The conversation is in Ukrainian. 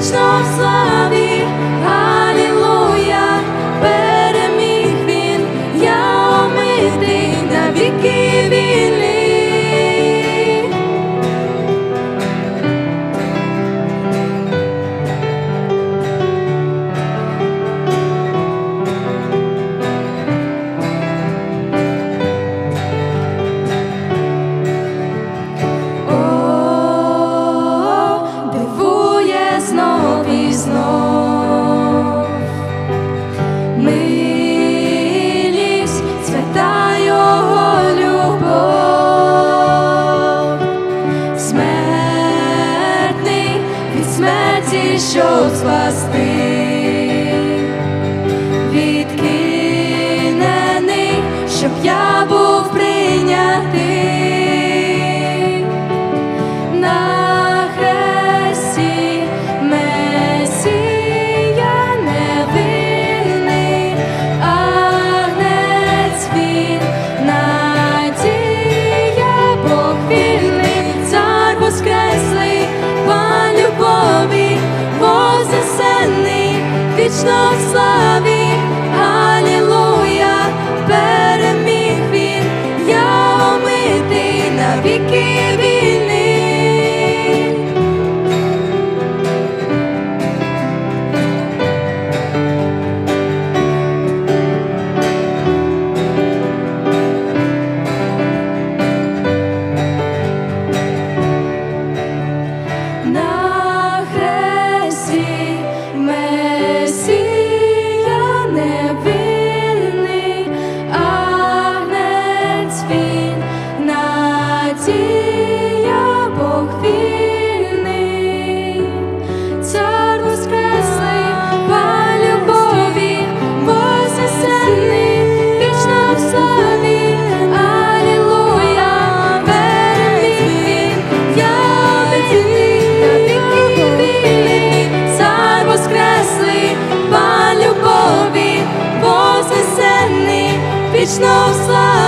вічно в славі. прийшов спасти, відкинений, щоб я. вічна слава.